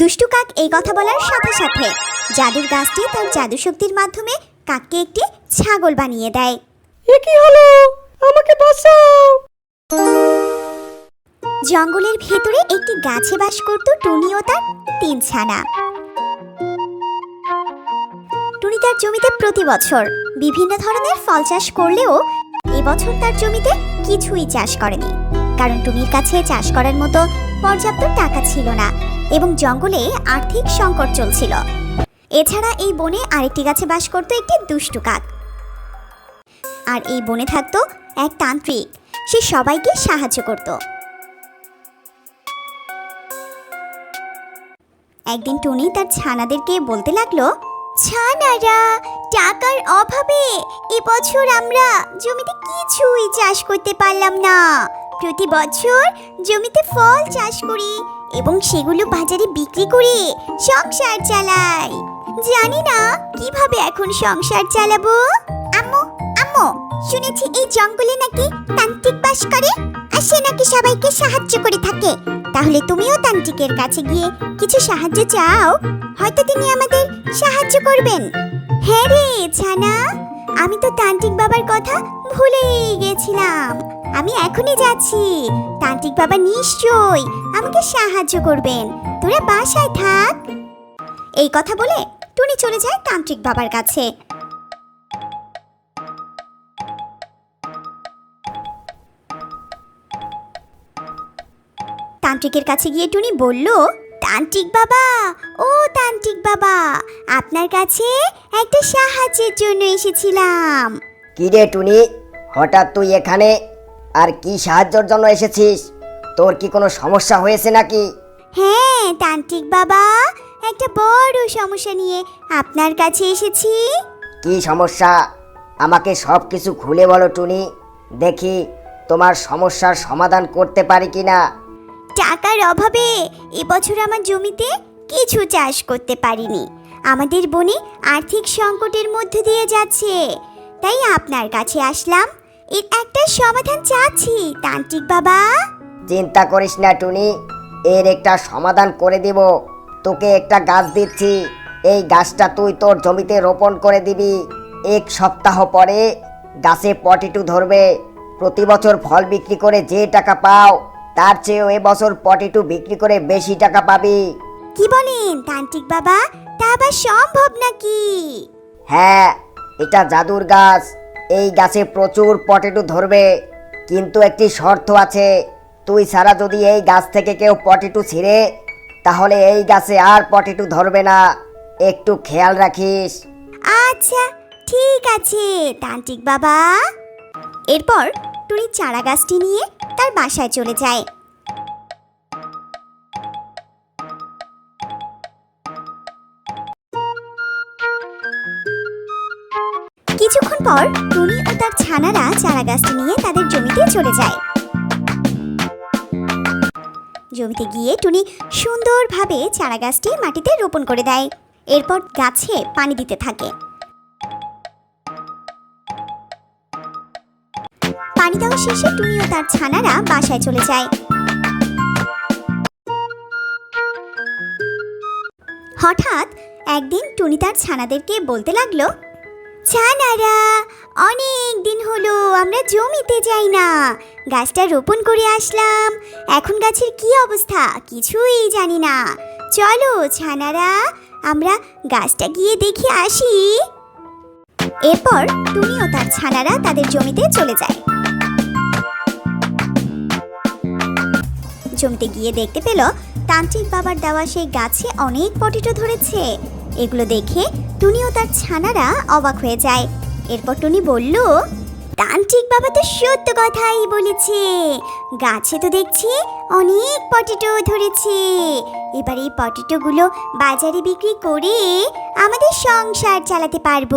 দুষ্টু কাক এই কথা বলার সাথে সাথে জাদুর গাছটি তার জাদু শক্তির মাধ্যমে কাককে একটি ছাগল বানিয়ে দেয়। এ কি হলো? আমাকে বাঁচাও! জঙ্গলের ভেতরে একটি গাছে বাস করত টুনি ও তার তিন ছানা। টুনি তার জমিতে প্রতি বছর বিভিন্ন ধরনের ফল চাষ করলেও এবছর তার জমিতে কিছুই চাষ করেনি। কারণ টুনির কাছে চাষ করার মতো পর্যাপ্ত টাকা ছিল না। এবং জঙ্গলে আর্থিক সংকট চলছিল। এছাড়া এই বনে আরেকটি গাছে বাস করত একটি দুষ্টু কাক। আর এই বনে থাকতো এক তান্ত্রিক। সে সবাইকে সাহায্য করতো। একদিন টুনি তার ছানাদেরকে বলতে লাগল, ছানারা, টাকার অভাবে এবছর আমরা জমিতে কিছুই চাষ করতে পারলাম না। প্রতি বছর জমিতে ফল চাষ করি এবং সেগুলো বাজারে বিক্রি করে সংসার চালাই। জানি না, কীভাবে এখন সংসার চালাবো? আম্মু আম্মু, শুনেছি এই জঙ্গলে নাকি তান্ত্রিক বাস করে, আর সে নাকি সবাইকে সাহায্য করে থাকে। তাহলে তুমিও তান্ত্রিকের কাছে গিয়ে কিছু সাহায্য চাও? হয়তো তিনি আমাদের সাহায্য করবেন। হ্যাঁ রে, ছানা। আমি তো তান্ত্রিক বাবার কথা ভুলেই গেছিলাম। আমি এখনই যাচ্ছি। তান্ত্রিক বাবা নিশ্চয়ই আমাকে সাহায্য করবেন। তোরা বাসায় থাক। এই কথা বলে টুনি চলে যায় তান্ত্রিক বাবার কাছে। তান্ত্রিকের কাছে গিয়ে টুনি বলল, তান্ত্রিক বাবা, ও তান্ত্রিক বাবা, আপনার কাছে একটা সাহায্যের জন্য এসেছিলাম। কি রে টুনি, হঠাৎ তুই এখানে আর কি সাহায্যের জন্য এসেছিস? তোর কি কোনো সমস্যা হয়েছে নাকি? হ্যাঁ তান্ত্রিক বাবা একটা বড় সমস্যা নিয়ে আপনার কাছে এসেছি। কি সমস্যা? আমাকে সব কিছু খুলে বলো টুনি। দেখি তোমার সমস্যার সমাধান করতে পারি কি না টাকার অভাবে এবছর আমার জমিতে কিছু চাষ করতে পারিনি। আমাদের বনে আর্থিক সংকটের মধ্যে দিয়ে যাচ্ছে। তাই আপনার কাছে আসলাম। এর একটা সমাধান চাচ্ছি তান্ত্রিক বাবা। চিন্তা করিস না টুনি। এর একটা সমাধান করে দিব। তোকে একটা গাছ দিচ্ছি। এই গাছটা তুই তোর জমিতে রোপণ করে দিবি। এক সপ্তাহ পরে গাছে পটিটু ধরবে। প্রতি বছর ফল বিক্রি করে যে টাকা পাও তার চেয়েও এবছর পটিটু বিক্রি করে বেশি টাকা পাবি। কি বলেন তান্ত্রিক বাবা? তা আবার সম্ভব নাকি? হ্যাঁ এটা জাদুর গাছ। এই গাছে প্রচুর পটেটো ধরবে, কিন্তু একটি শর্ত আছে। তুই ছাড়া যদি এই গাছ থেকে কেউ পটেটো ছিঁড়ে, তাহলে এই গাছে আর পটেটো ধরবে না। একটু খেয়াল রাখিস। আচ্ছা ঠিক আছে, তান্ত্রিক বাবা। এরপর টুনি চারা গাছটি নিয়ে তার বাসায় চলে যায়। কিছুক্ষণ পর টুনি ও তার ছানারা চারা গাছটি নিয়ে তাদের জমিতে চলে যায়। জমিতে গিয়ে টুনি সুন্দরভাবে চারা গাছটি মাটিতে রোপণ করে দেয়। এরপর গাছে পানি দিতে থাকে। পানি দেওয়া শেষে টুনি ও তার ছানারা বাসায় চলে যায়। হঠাৎ একদিন টুনি তার ছানাদেরকে বলতে লাগল ছানারা, অনেক দিন হলো আমরা জমিতে যাই না। গাছটা রোপণ করে আসলাম। এখন গাছের কি অবস্থা কিছুই জানি না। চলো ছানারা, আমরা গাছটা গিয়ে দেখে আসি। এরপর টুনি ও তার ছানারা তাদের জমিতে চলে যায়। জমিতে গিয়ে দেখতে পেল তান্ত্রিক বাবার দেওয়া সেই গাছে অনেক পটেটো ধরেছে। এগুলো দেখে টুনি ও তার ছানারা অবাক হয়ে যায়। এরপর টুনি বলল, তান্ত্রিক বাবা তো সত্য কথাই বলেছে। গাছে তো দেখছি অনেক পটেটো ধরেছে। এবার এই পটেটোগুলো বাজারে বিক্রি করে আমাদের সংসার চালাতে পারব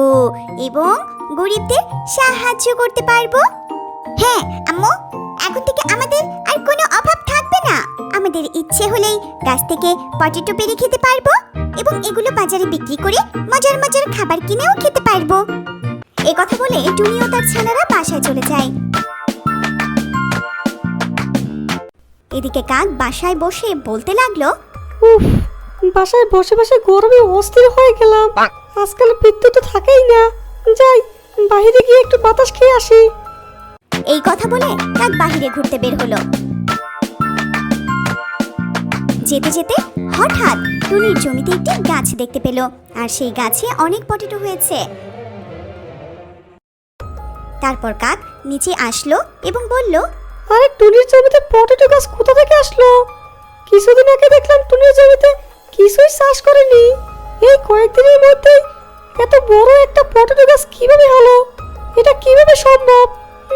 এবং গরিবদের সাহায্য করতে পারব। হ্যাঁ আম্মু, এখন থেকে আমাদের আর কোনো অভাব থাকবে না। আমাদের ইচ্ছে হলেই গাছ থেকে পটেটো পেরে খেতে পারব। এবং এগুলো বাজারে বিক্রি করে মজার মজার খাবার কিনেও খেতে পারব। এ কথা বলে টুনি ও তার ছানারা বাসায় চলে যায়। এদিকে কাক বাসায় বসে বলতে লাগল উফ বাসায় বসে বসে গরমে অস্থির হয়ে গেলাম। আজকাল বিদ্যুৎ তো থাকেই না। যাই বাইরে গিয়ে একটু বাতাস খেয়ে আসি। এই কথা বলে কাক বাহিরে ঘুরতে বের হলো। যেতে যেতে হঠাৎ টুনির জমিতে একটি গাছ দেখতে পেল, আর সেই গাছে অনেক পটেটো হয়েছে। তারপর কাক নিচে আসলো এবং বলল, আরে, টুনির জমিতে পটেটো গাছ কোথা থেকে আসলো? কিছুদিন আগে দেখলাম টুনির জমিতে কিছুই চাষ করেনি। এই কয়েকদিনের মধ্যে এত বড় একটা পটেটো গাছ কীভাবে হলো? এটা কীভাবে সম্ভব?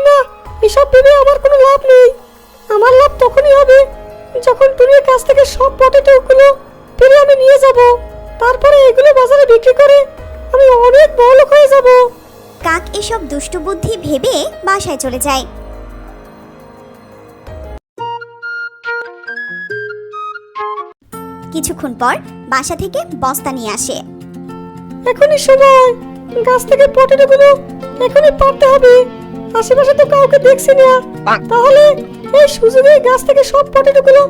না, এসব ভেবে আমার কোনো লাভ নেই। আমার লাভ তখনই হবে যখন টুনির কাছ থেকে সব পটেটো গুলো পেরে আমি নিয়ে যাব। তারপরে এগুলো বাজারে বিক্রি করে আমি অনেক বড় লোক হয়ে যাব। কাক এসব দুষ্টু বুদ্ধি ভেবে বাসায় চলে যায়। কিছুক্ষণ পর বাসা থেকে বস্তা নিয়ে আসে। এখনই সময়। গাছ থেকে পটেটো গুলো এখনই পারতে হবে। আশেপাশে তো কাউকে দেখছি না। তাহলে এই সুযোগে গাছ থেকে সব পটেটো গুলো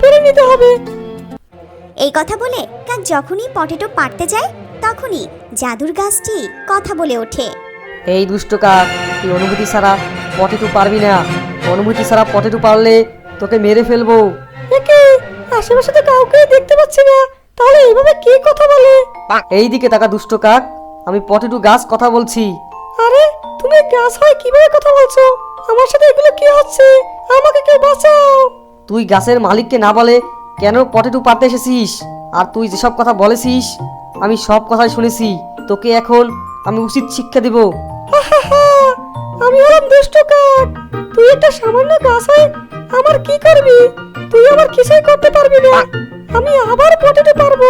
পেরে নিতে হবে। এই কথা বলে কাক যখনই পটেটো পারতে যায় তখনই জাদুর গাছটি কথা বলে ওঠে। এই দুষ্ট কাক তুই অনুভূতি ছাড়া পটেটো পারবি না। অনুভূতি ছাড়া পটেটো পারলে তোকে মেরে ফেলব। একে আশেপাশে তো কাউকে দেখতে পাচ্ছি না। তাহলে এইভাবে কে কথা বলে? এই দিকে তাকা দুষ্ট কাক আমি পটেটো গাছ কথা বলছি। আরে তুমি গাছ হয় কীভাবে কথা বলছো? আমার সাথে এগুলো কি হচ্ছে? আমাকে কেউ বাঁচাও। তুই গাছের মালিককে না বলে কেন পটেটো পাতে এসেছিস? আর তুই যেসব কথা বলেছিস আমি সব কথাই শুনেছি। তোকে এখন আমি উচিত শিক্ষা দেব। আমি হলাম দুষ্ট কাক। তুই একটা সামান্য গাছ হয়ে আমার কি করবি? তুই আমার কিছুই করতে পারবি না। আমি আবার পটেটো পারব।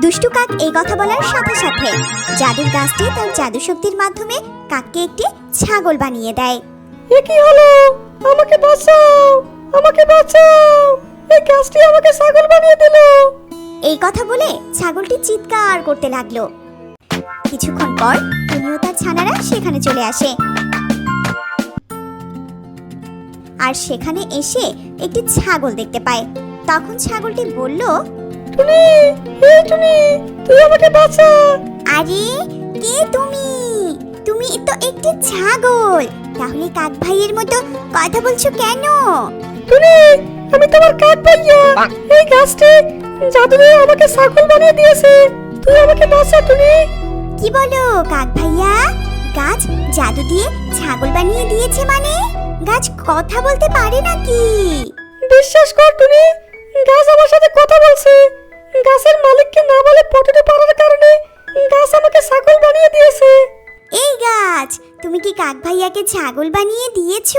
দুষ্টু কাক এই কথা বলার সাথে সাথে জাদুর গাছটি তার জাদু শক্তির মাধ্যমে কাককে একটি ছাগল বানিয়ে দেয়। এ কি হলো? আমাকে বাঁচাও! আমাকে বাঁচাও! এই গাছটি আমাকে ছাগল বানিয়ে দিল। এই কথা বলে ছাগলটি চিৎকার করতে লাগল। কিছুক্ষণ পর টুনিও তার ছানারা সেখানে চলে আসে। আর সেখানে এসে একটি ছাগল দেখতে পায়। তখন ছাগলটি বলল টুনি এই টুনি তুই আমাকে বাঁচা। আরে কে তুমি? তুমি তো একটি ছাগল। তাহলে কাক ভাইয়ের মতো কথা বলছো কেন? টুনি আমি তোমার কাক ভাইয়া। এই গাছটি জাদু দিয়ে আমাকে ছাগল বানিয়ে দিয়েছে। তুই আমাকে বাঁচা টুনি কি বলো কাক ভাইয়া? গাছ জাদু দিয়ে ছাগল বানিয়ে দিয়েছে মানে? গাছ কথা বলতে পারে নাকি? বিশ্বাস কর তুমি গাছ আমার সাথে কথা বলছে। গাছের মালিককে না বলে পটেটো পারার কারণে গাছ আমাকে ছাগল বানিয়ে দিয়েছে। এই গাছ তুমি কি কাক ভাইয়াকে ছাগল বানিয়ে দিয়েছ?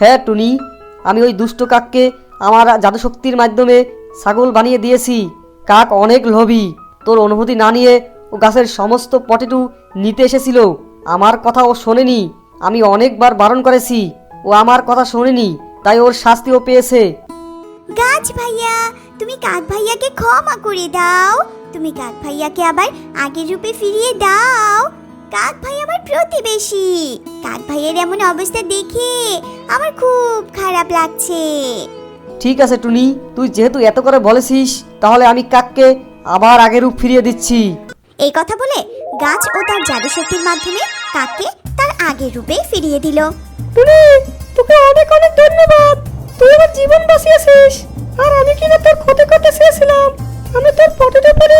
হ্যাঁ টুনি। আমি ওই দুষ্ট কাককে আমার জাদু শক্তির মাধ্যমে ছাগল বানিয়ে দিয়েছি। কাক অনেক লোভী। তোর অনুভূতি না নিয়ে ও গাছের সমস্ত পটেটু নিতে এসেছিল। আমার কথা ও শোনেনি। আমি অনেকবার বারণ করেছি। ও আমার কথা শোনেনি। তাই ওর শাস্তিও পেয়েছে। গাছ ভাইয়া, তুমি কাক ভাইয়াকে ক্ষমা করে দাও। তুমি কাক ভাইয়াকে আবার আগের রূপে ফিরিয়ে দাও। কাক ভাই আমার প্রতিবেশী। কাক ভাইয়ের এমন অবস্থা দেখে আমার খুব খারাপ লাগছে। ঠিক আছে টুনি তুই যেহেতু এত করে বলেছিস তাহলে আমি কাককে আবার আগের রূপ ফিরিয়ে দিচ্ছি। এই কথা বলে গাছ ও তার জাদু শক্তির মাধ্যমে কাককে তার আগের রূপে ফিরিয়ে দিল। টুনি তোকে অনেক অনেক ধন্যবাদ। তুই আমার জীবন বাঁচিয়েছিস। আর আমি কিনা তোর ক্ষতি করতে চেয়েছিলাম। আমি তোর পটেটো পরে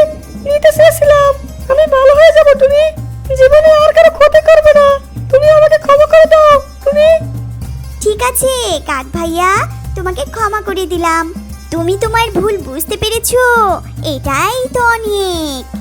ক্ষমা করে দিলাম। তুমি তোমার ভুল বুঝতে পেরেছ। এটাই তো অনেক।